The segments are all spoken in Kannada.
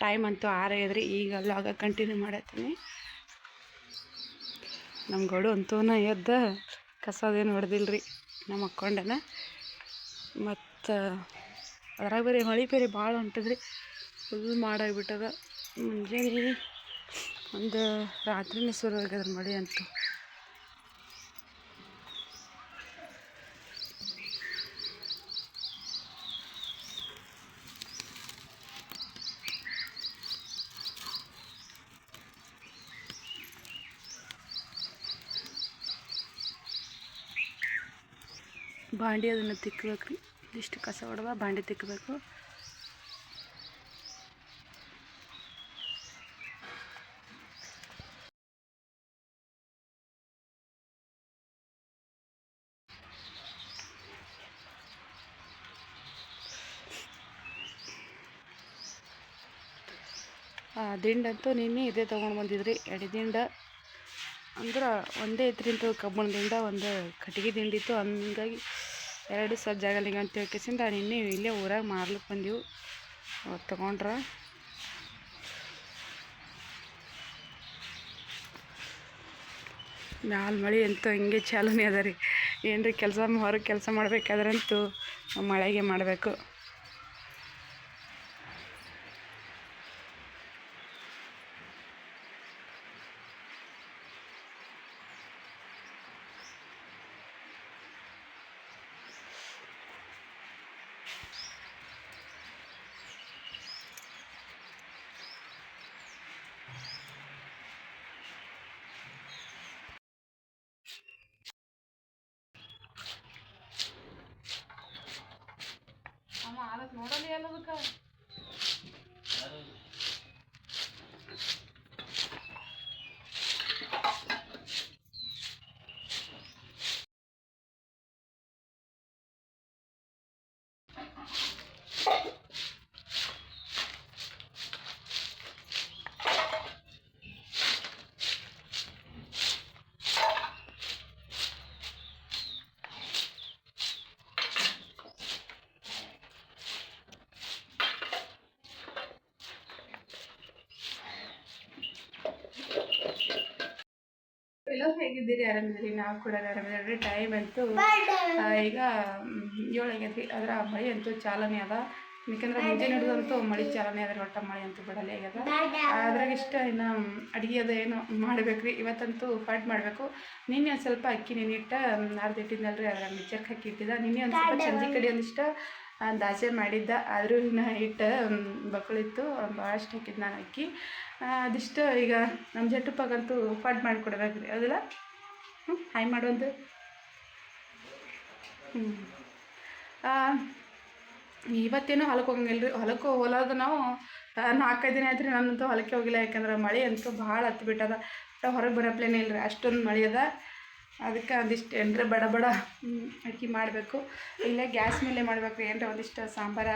ಟೈಮ್ ಅಂತೂ ಇದ್ರಿ ಈಗ ಅಲ್ಲಾಗ ಕಂಟಿನ್ಯೂ ಮಾಡತ್ತೀನಿ. ನಮ್ಮ ಗೋಡು ಅಂತೂ ಎದ್ದ, ಕಸದೇನು ಹೊಡೆದಿಲ್ರಿ ನಮ್ಮ ಅಕ್ಕೊಂಡನ. ಮತ್ತು, ಅದ್ರಾಗ ಬೇರೆ ಮಳೆ ಬೇರೆ ಭಾಳ ಹೊಂಟದ್ರಿ ಫುಲ್ ಮಾಡಾಗ್ಬಿಟ್ಟದ. ಮುಂಜಾನೆ ಒಂದು ರಾತ್ರಿನೇ ಶುರು ಆಗ್ಯದ ಮಳೆ ಅಂತೂ. ಬಾಂಡಿ ಅದನ್ನು ತಿಕ್ಕಬೇಕು ರೀ ಇಷ್ಟು ಕಸ ಹೊಡೆದ ಬಾಂಡಿ ತಿಕ್ಕಬೇಕು ಆ, ದಿಂಡಂತೂ ನಿನ್ನೆ ಇದೇ ತೊಗೊಂಡು ಬಂದಿದ್ರಿ. ಎಡೆ ದಿಂಡ. ಅಂದ್ರೆ ಒಂದೇ ಐತ್ರಿಂತ ಕಬ್ಬಣ ದಿಂಡ, ಒಂದು ಕಟ್ಟಿಗೆ ದಿಂಡಿತ್ತು. ಹಂಗಾಗಿ ಎರಡು ಸಜ್ಜಾಗಲ್ಲಿಗೆ ಅಂತ ಹೇಳ್ಕೇಸಿಂದ ನಿನ್ನೆ ಇಲ್ಲೇ ಊರಾಗ ಮಾರ್ಲಿಕ್ಕೆ ಬಂದೆವು. ಅವತ್ತು ತಗೊಂಡ್ರ. ಮ್ಯಾಲ ಮಳೆ ಅಂತೂ ಹಿಂಗೆ ಚಾಲನೆ ಅದ ರೀ. ಏನು ರೀ ಕೆಲಸ ಹೊರಗೆ ಕೆಲಸ ಮಾಡಬೇಕಾದ್ರಂತೂ ಮಳೆಗೆ ಮಾಡಬೇಕು. ನೋಡಲಿ ಎಲ್ಲದಕ್ಕೆ ಎಲ್ಲೋ ಹೇಗಿದ್ದೀರಿ? ಆರಾಮಿದ್ದೀರಿ? ನಾವು ಕೂಡ ಆರಾಮಿದ್ದೀರಿ ಟೈಮ್ ಅಂತೂ ಈಗ ಏಳು ಆಗೈತಿ ಅದ್ರ ಮಳೆ ಅಂತೂ ಚಾಲನೆ ಅದ. ಯಾಕಂದ್ರೆ ಮುಂಜಾನೆ ಹಿಡಿದಂತೂ ಮಳೆ ಚಾಲನೆ ಅದ ಒಟ್ಟ ಮಳೆ ಅಂತೂ ಬಿಡಲಿ ಆಗ್ಯದ ಅದ್ರಾಗ ಇಷ್ಟ ಇನ್ನು ಅಡುಗೆ ಅದು ಏನು ಮಾಡ್ಬೇಕ್ರಿ. ಇವತ್ತಂತೂ ಫಡ್ ಮಾಡಬೇಕು. ನಿನ್ನೆ ಒಂದು ಸ್ವಲ್ಪ ಅಕ್ಕಿ ನೆನಿಟ್ಟ ಅರ್ಧ ಇಟ್ಟಿದ್ನಲ್ರಿ ಅದ್ರಾಗ ಮಿಚ್ಚಕ್ಕೆ ಹಾಕಿ ಇಟ್ಟಿದ್ದ. ನಿನ್ನೆ ಒಂದು ಸ್ವಲ್ಪ ಚಂದಿ ಕಡಿ ಒಂದಿಷ್ಟ ದಾಸೆ ಮಾಡಿದ್ದ. ಆದರೂ ಇನ್ನು ಹಿಟ್ಟು ಬಕ್ಕಳಿತ್ತು ಭಾಳಷ್ಟು ಹಾಕಿದ್ದು ನಾನು ಅಕ್ಕಿ. ಅದಿಷ್ಟು ಈಗ ನಮ್ಮ ಜಟ್ಟಪ್ಪಗಂತೂ ಫಡ್ ಮಾಡಿಕೊಡ್ಬೇಕು ರೀ. ಅದಲ್ಲ ಹ್ಞೂ ಹಾಯ್ ಮಾಡೋದು ಹ್ಞೂ ಇವತ್ತೇನೋ ಹೊಲಕ್ಕೆ ಹೋಗಂಗಿಲ್ಲ ರೀ. ಹೊಲಕ್ಕೆ ಹೋಲೋದು ನಾವು ನಾಲ್ಕೈದು ದಿನ ಆಯ್ತು ರೀ ನಾನಂತೂ ಹೊಲಕ್ಕೆ ಹೋಗಿಲ್ಲ. ಯಾಕಂದ್ರೆ ಮಳೆ ಅಂತೂ ಭಾಳ ಹತ್ತು ಬಿಟ್ಟದ ಹೊರಗೆ ಬರಪ್ಲೇನೇ ಇಲ್ಲ ರೀ. ಅಷ್ಟೊಂದು ಮಳೆ ಅದ. ಅದಕ್ಕೆ ಒಂದಿಷ್ಟು ಏನರ ಬಡ ಬಡ ಅಡುಗೆ ಮಾಡಬೇಕು. ಇಲ್ಲ ಗ್ಯಾಸ್ ಮೇಲೆ ಮಾಡ್ಬೇಕು. ಏನರ ಒಂದಿಷ್ಟು ಸಾಂಬಾರ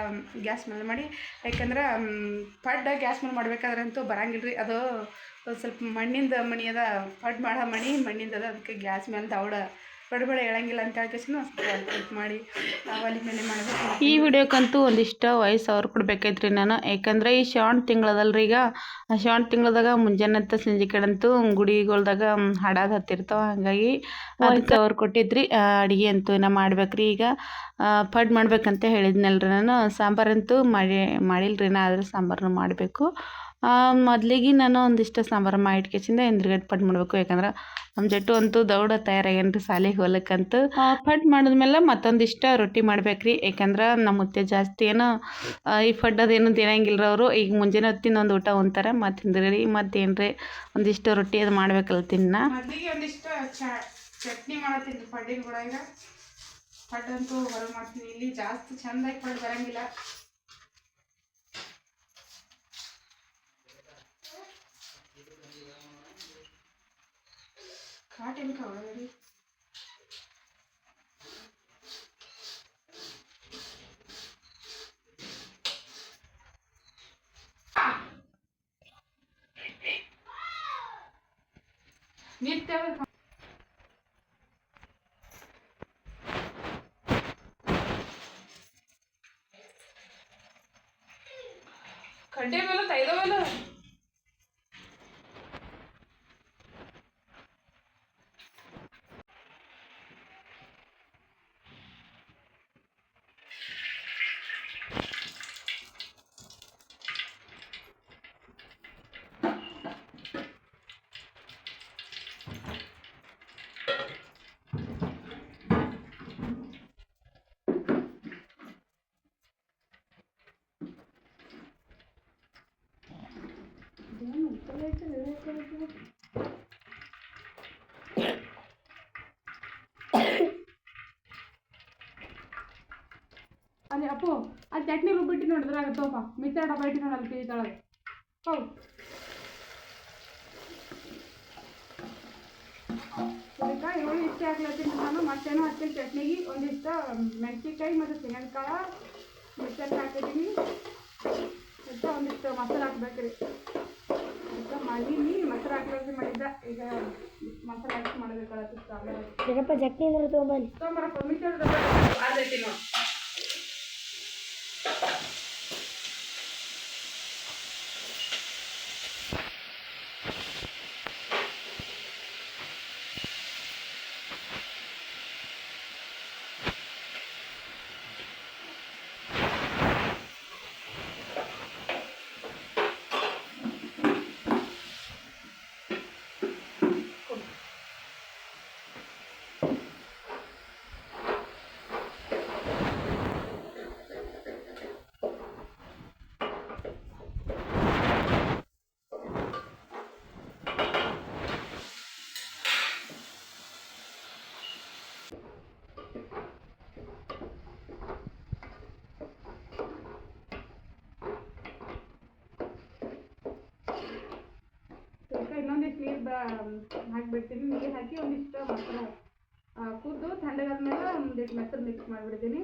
ಗ್ಯಾಸ್ ಮೇಲೆ ಮಾಡಿ. ಯಾಕಂದ್ರೆ ಪಡ್ಡ ಗ್ಯಾಸ್ ಮೇಲೆ ಮಾಡ್ಬೇಕಾದ್ರೆ ಅಂತೂ ಬರಂಗಿಲ್ಲ ರೀ. ಅದು ಸ್ವಲ್ಪ ಮಣ್ಣಿಂದ ಮಣಿ ಅದ ಪಡ್ ಮಾಡೋ ಮಣಿ, ಮಣ್ಣಿಂದ ಅದ ಅದಕ್ಕೆ ಗ್ಯಾಸ್ ಮೇಲೆ ದೌಡ ಬಡ ಬಡ ಹೇಳಂಗಿಲ್ಲ ಅಂತ ಹೇಳ್ಕೇಸಿನ ಮಾಡಿ ಮೇಲೆ ಮಾಡಬೇಕು ಈ ವಿಡಿಯೋಕ್ಕಂತೂ ಒಂದಿಷ್ಟು ವಯಸ್ಸು ಅವ್ರು ಕೊಡ್ಬೇಕೈತ್ರಿ ನಾನು. ಯಾಕಂದ್ರೆ ಈ ಶ್ರಾವಣ ತಿಂಗಳದಲ್ರಿ ಈಗ. ಆ ಶ್ರಾವಣ ತಿಂಗಳದಾಗ ಮುಂಜಾನೆ ಅಂತ ಸಂಜೆ ಕಡಂತೂ ಗುಡಿಗಳ್ದಾಗ ಹಾಡಾದ ಹತ್ತಿರ್ತಾವ, ಹಾಗಾಗಿ ಅದಕ್ಕೆ ಅವ್ರು ಕೊಟ್ಟಿದ್ರಿ. ಅಡುಗೆ ಅಂತೂ ನಾ ಮಾಡ್ಬೇಕ್ರಿ ಈಗ. ಪಡ್ ಮಾಡ್ಬೇಕಂತ ಹೇಳಿದ್ನಲ್ರಿ ನಾನು. ಸಾಂಬಾರಂತೂ ಮಾಡಿ, ಮಾಡಿಲ್ರಿ ನಾ, ಆದರೆ ಸಾಂಬಾರನ್ನು ಮಾಡಬೇಕು. ಮೊದಲಿಗೆ ನಾನು ಒಂದಿಷ್ಟು ಸಾಂಬಾರು ಮಾಡಿ ಇಟ್ಕೇಸಿಂದ ಹಿಂದ್ಗಡೆ ಪಡ್ ಮಾಡಬೇಕು. ಯಾಕಂದ್ರೆ ನಮ್ಮ ಜಟ್ಟು ಅಂತೂ ದೌಡ ತಯಾರಾಗ್ಯನ್ರಿ ಶಾಲೆಗೆ ಹೋಗ್ಲಿಕ್ಕಂತೂ ಪಟ್ ಮಾಡಿದ್ಮೇಲೆ ಮತ್ತೊಂದಿಷ್ಟು ರೊಟ್ಟಿ ಮಾಡ್ಬೇಕ್ರಿ. ಯಾಕಂದ್ರೆ ನಮ್ಮ ಮುತ್ತೆ ಜಾಸ್ತಿ ಏನು ಈ ಫಡ್ ಅದೇನು ತಿನ್ನಂಗಿಲ್ಲ ಅವರು. ಈಗ ಮುಂಜಾನೆ ಹೊತ್ತಿನ ಒಂದು ಊಟ ಉಣ್ತಾರೆ. ಮತ್ತು ಹಿಂದ್ಗಡೆ ಮತ್ತೇನ್ರಿ ಒಂದಿಷ್ಟು ರೊಟ್ಟಿ ಅದು ಮಾಡ್ಬೇಕಲ್ಲ ತಿನ್ನ. ಒಂದಿಷ್ಟು ಚಟ್ನಿ ಮಾಡ್ತೀನಿ ಪಡ್ಡಿನ ಕೂಡ ಈಗ ಪಡ್ಡಂತೂ ಹೊರಗೆ ಮಾಡ್ತೀನಿ. ಇಲ್ಲಿ ಜಾಸ್ತಿ ಚೆಂದಾಗಿ ಪಡ್ಡು ಬರಂಗಿಲ್ಲ. काट निकाल रही ಅಲ್ಲಿ ಅಪ್ಪು ಆ ಚಟ್ನಿ ರುಬ್ಬಿಟ್ಟು ನೋಡಿದ್ರಾಗ ತೋಪ ಮಿಕ್ಸರ್ ಡಬ್ಬ ಇಟ್ಟು ನೋಡಿ ಅಲ್ಲಿ ಕೆಳಗೆ ಹೌದು ಅದಕ್ಕೆ ಏಳು ಇಷ್ಟ ಆಗ್ಲತ್ತೀನಿ ನಾನು. ಮತ್ತೇನೋ ಅಷ್ಟೇ ಚಟ್ನಿಗೆ. ಒಂದಿಷ್ಟು ಮೆಣಸಿನ್ಕಾಯಿ ಮತ್ತು ತೆಂಗಿನಕಾಳು ಮಿಕ್ಸರ್ಗೆ ಹಾಕಿದ್ದೀನಿ ಮತ್ತು ಒಂದಿಷ್ಟು ಮೊಸರು ಹಾಕ್ಬೇಕ್ರಿ. ಅದಕ್ಕೆ ಮಾಡೀನಿ ಮೊಸರು ಹಾಕ್ಲಾರ್ದು ಮಾಡಿದ್ದ ಈಗ ಮೊಸರು ಹಾಕಿ ಮಾಡಬೇಕಾಗತ್ತೆ ಏನಪ್ಪ ಜಟ್ನಿ ಅಂದ್ರೆ ತೊಗೊಂಬನ್ನಿ ತೊಗೊಂಬರಪ್ಪ ಮಿಕ್ಸರ್ ಡಬ್ಬ ಆದೈತಿ ನೋಡಿ ಅದಕ್ಕೆ ಬ ಹಾಕಿಬಿಡ್ತೀನಿ. ನೀರು ಹಾಕಿ ಒಂದಿಷ್ಟು ಮೊಸರು ಕುದ್ದು ತಣ್ಣಗಾದ್ಮೇಲೆ ಒಂದಿಷ್ಟು ಮೊಸರು ಮಿಕ್ಸ್ ಮಾಡಿಬಿಡ್ತೀನಿ.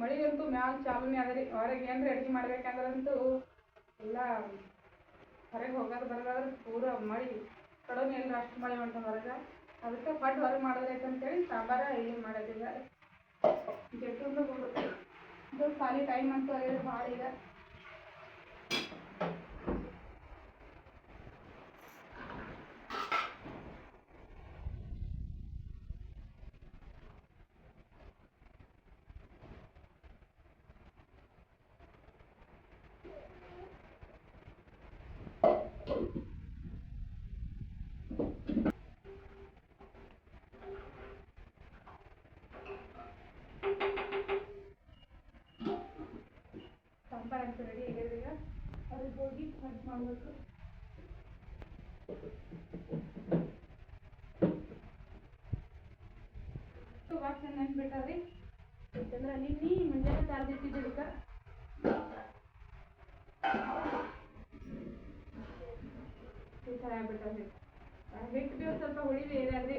ಮಳೆ ಅಂತೂ ಮ್ಯಾಲ ಚಾಲೂನೇ ಅದ ರೀ. ಹೊರಗೆ ಏನ್ರಿ ಅಡ್ಗೆ ಮಾಡ್ಬೇಕಂದ್ರಂತೂ ಎಲ್ಲ ಹೊರಗೆ ಹೋಗೋದು ಬರೋದಾದ್ರೆ ಪೂರ ಮಳೆ ಕಡೋನಿ ಇಲ್ಲ ಅಷ್ಟು ಮಳೆ ಹೊಂಟ ಹೊರಗೆ. ಅದಕ್ಕೆ ಪಡ್ ಹೊರಗೆ ಮಾಡೋದೈತೆ ಅಂತೇಳಿ ಸಾಂಬಾರ ಏನು ಮಾಡೋದಿಲ್ಲ. ಜಟ್ಟುಂದು ಇದು ಖಾಲಿ ಟೈಮ್ ಅಂತೂ ಅದೇ ಭಾಳ ಈಗ. ಸಾಂಬಾರು ಅಂತೂ ರೆಡಿ ಆಗ್ಯದ ಈಗ ಅದಕ್ಕೆ ಹೋಗಿ ಕಟ್ ಮಾಡಬೇಕು ವಾಸನೆ ನೆನ್ಬಿಟ್ಟಾರಿ ಯಾಕಂದ್ರೆ ನಿನ್ನೆ ಮುಂಜಾನೆ ತಾರ್ದಿಟ್ಟಿದ್ದು ಇದಕ್ಕೆ ಈ ಥರ ಆಗ್ಬಿಟ್ಟದ್ರಿ ಹಿಟ್ಟು ಬಿ ಒಂದ್ ಸ್ವಲ್ಪ ಹುಳಿ ಬೇರೆ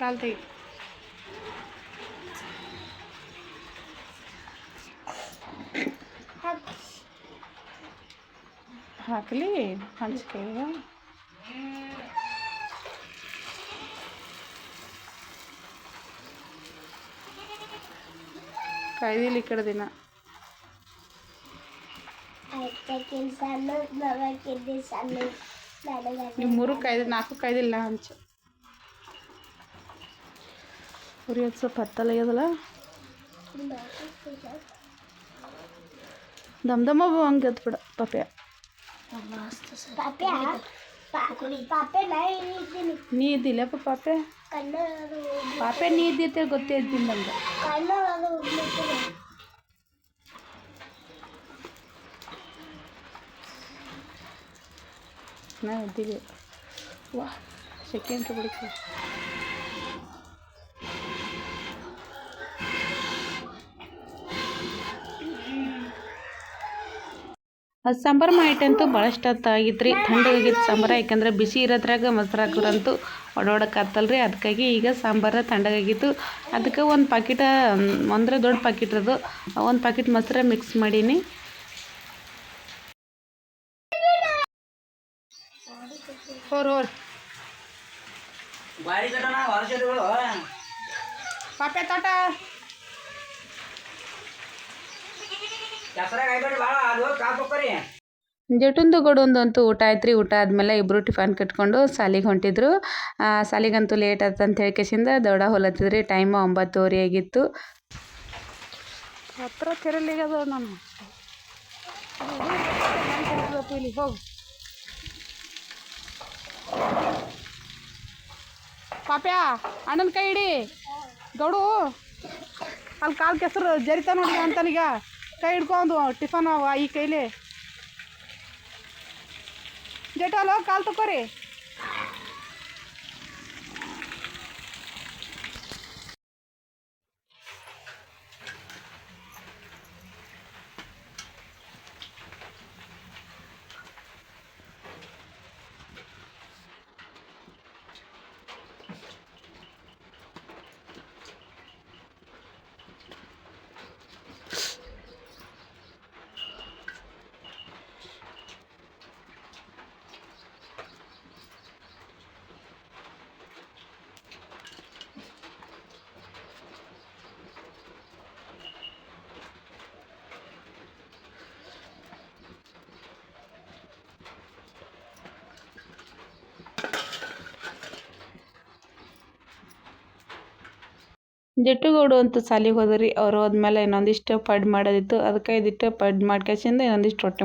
কাল থেকে हाँक ली हाँच के ಕಾಯ್ದಿಲ್ಲ ಈ ಕಡೆ ದಿನ. ನೀವು ಮೂರು ಕಾಯ್ದು ನಾಲ್ಕು ಕಾಯ್ದಿಲ್ಲ ಹಂಚು. ಉರಿ ಹತ್ತು ಸ್ವಲ್ಪ ಹತ್ತಲಾಗ್ಯದಲ್ಲ ದಮ್ ದಮ್ಮ ಹಂಗೆ ಎದ್ದು ಬಿಡ ಪಪ್ಯ? ಪಾಪ್ಯ ಪಾಪೆ ನಾ ಇದ್ದೀನಿ ನೀ ಇದ್ದಿಲ್ಲಪ್ಪ ಪಾಪೆ ಕನ್ನಡ ಪಾಪೆ ನೀ ಇದ್ದಿತ್ತೆ ಗೊತ್ತೇ ಇದ್ದೀನಿ ನಂಗೆ ಕನ್ನಡ ಹೋಗ್ಲಿಕ್ಕೆ ನಾ ಇದ್ದೀವಿ ವಾ ಸೆಕೆಂಡ್ ಬಿಡಿಕೆ ಸಾಂಬಾರು ಮಾಡಿಟ್ಟಂತೂ ಭಾಳಷ್ಟು ಹೊತ್ತಾಗಿತ್ತು ರೀ ತಣ್ಣಗಾಗಿತ್ತು ಸಾಂಬಾರು ಯಾಕಂದ್ರೆ ಬಿಸಿ ಇರೋದ್ರಾಗ ಮೊಸರು ಹಾಕಿದ್ರಂತೂ ಒಡೋಡಕ್ಕಾತಲ್ಲ ರೀ ಅದಕ್ಕಾಗಿ ಈಗ ಸಾಂಬಾರು ತಣ್ಣಗಾಗಿತ್ತು ಅದಕ್ಕೆ ಒಂದು ಪಾಕಿಟ ಅಂದರೆ ದೊಡ್ಡ ಪಾಕಿಟ್ ಅದು ಒಂದು ಪಾಕಿಟ್ ಮೊಸರು ಮಿಕ್ಸ್ ಮಾಡೀನಿ. ಹೋರ್ ಹೋರ್. ಪಾಪೆ ತೋಟ. ಜಟುಂದು ಗೊಡೊಂದು ಅಂತೂ ಊಟ ಆಯ್ತು ರೀ ಊಟ ಆದಮೇಲೆ ಇಬ್ಬರು ಟಿಫನ್ ಕಟ್ಕೊಂಡು ಸಾಲಿಗೆ ಹೊಂಟಿದ್ರು. ಸಾಲಿಗಂತೂ ಲೇಟ್ ಆಯ್ತು ಅಂತ ಹೇಳ್ಕೇಸಿಂದ ದೌಡ ಹೊಲತ್ತಿದ್ರಿ ಟೈಮು ಒಂಬತ್ತುವರೆ ಆಗಿತ್ತು. ಹತ್ರ ತೆರಲಿಗದ ನಾನು. ಇಲ್ಲಿ ಹೋಗು ಪಾಪ್ಯ ಅಣ್ಣನ ಕೈ ಹಿಡಿ. ಗೌಡು ಅಲ್ಲಿ ಕಾಲು ಕೆಸರು ಜರಿತ ನೋಡಿ ಅಂತನೀಗ. ಕೈ ಹಿಡ್ಕೊಂಡು ಟಿಫನ್ ಅವ ಈ ಕೈಲಿ. ಜೇಟಲ್ಲ ಕಾಲು ತಕೋರಿ ಜಟ್ಟುಗೌಡು ಅಂತ ಸಾಲಿಗೆ ಹೋದ್ರಿ, ಅವ್ರು ಹೋದ್ಮೇಲೆ ಇನ್ನೊಂದಿಷ್ಟು ಪಡ್ ಮಾಡೋದಿತ್ತು. ಅದಕ್ಕೆ ಇದಿಟ್ಟು ಪಡ್ ಮಾಡ್ಕೇಸಿಂದ ಇನ್ನೊಂದಿಷ್ಟು ರೊಟ್ಟಿ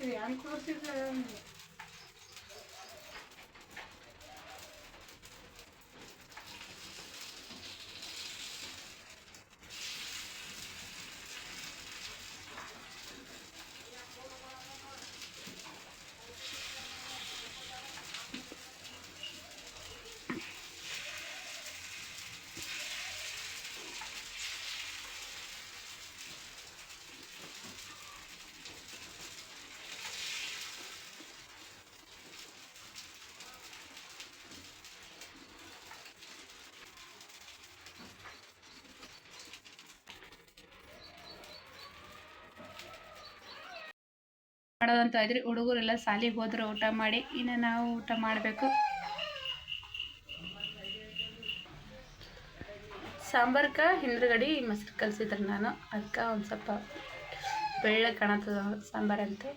ಮಾಡಿ ಇದು ಹೆಂಗೆ ಕೂರಿಸಿದ್ರೆ ಮಾಡೋದಂತ ಇದ್ರಿ ಹುಡುಗರೆಲ್ಲ ಸಾಲಿಗೆ ಹೋದ್ರೆ ಊಟ ಮಾಡಿ, ಇನ್ನು ನಾವು ಊಟ ಮಾಡಬೇಕು. ಸಾಂಬಾರ್ಕ ಹಿಂದ್ಗಡೆ ಮೊಸರು ಕಲಸಿದ್ರೆ ನಾನು. ಅದಕ್ಕೆ ಒಂದು ಸ್ವಲ್ಪ ಬೆಳ್ಳಗೆ ಕಾಣತ್ತದ ಸಾಂಬಾರಂತೆ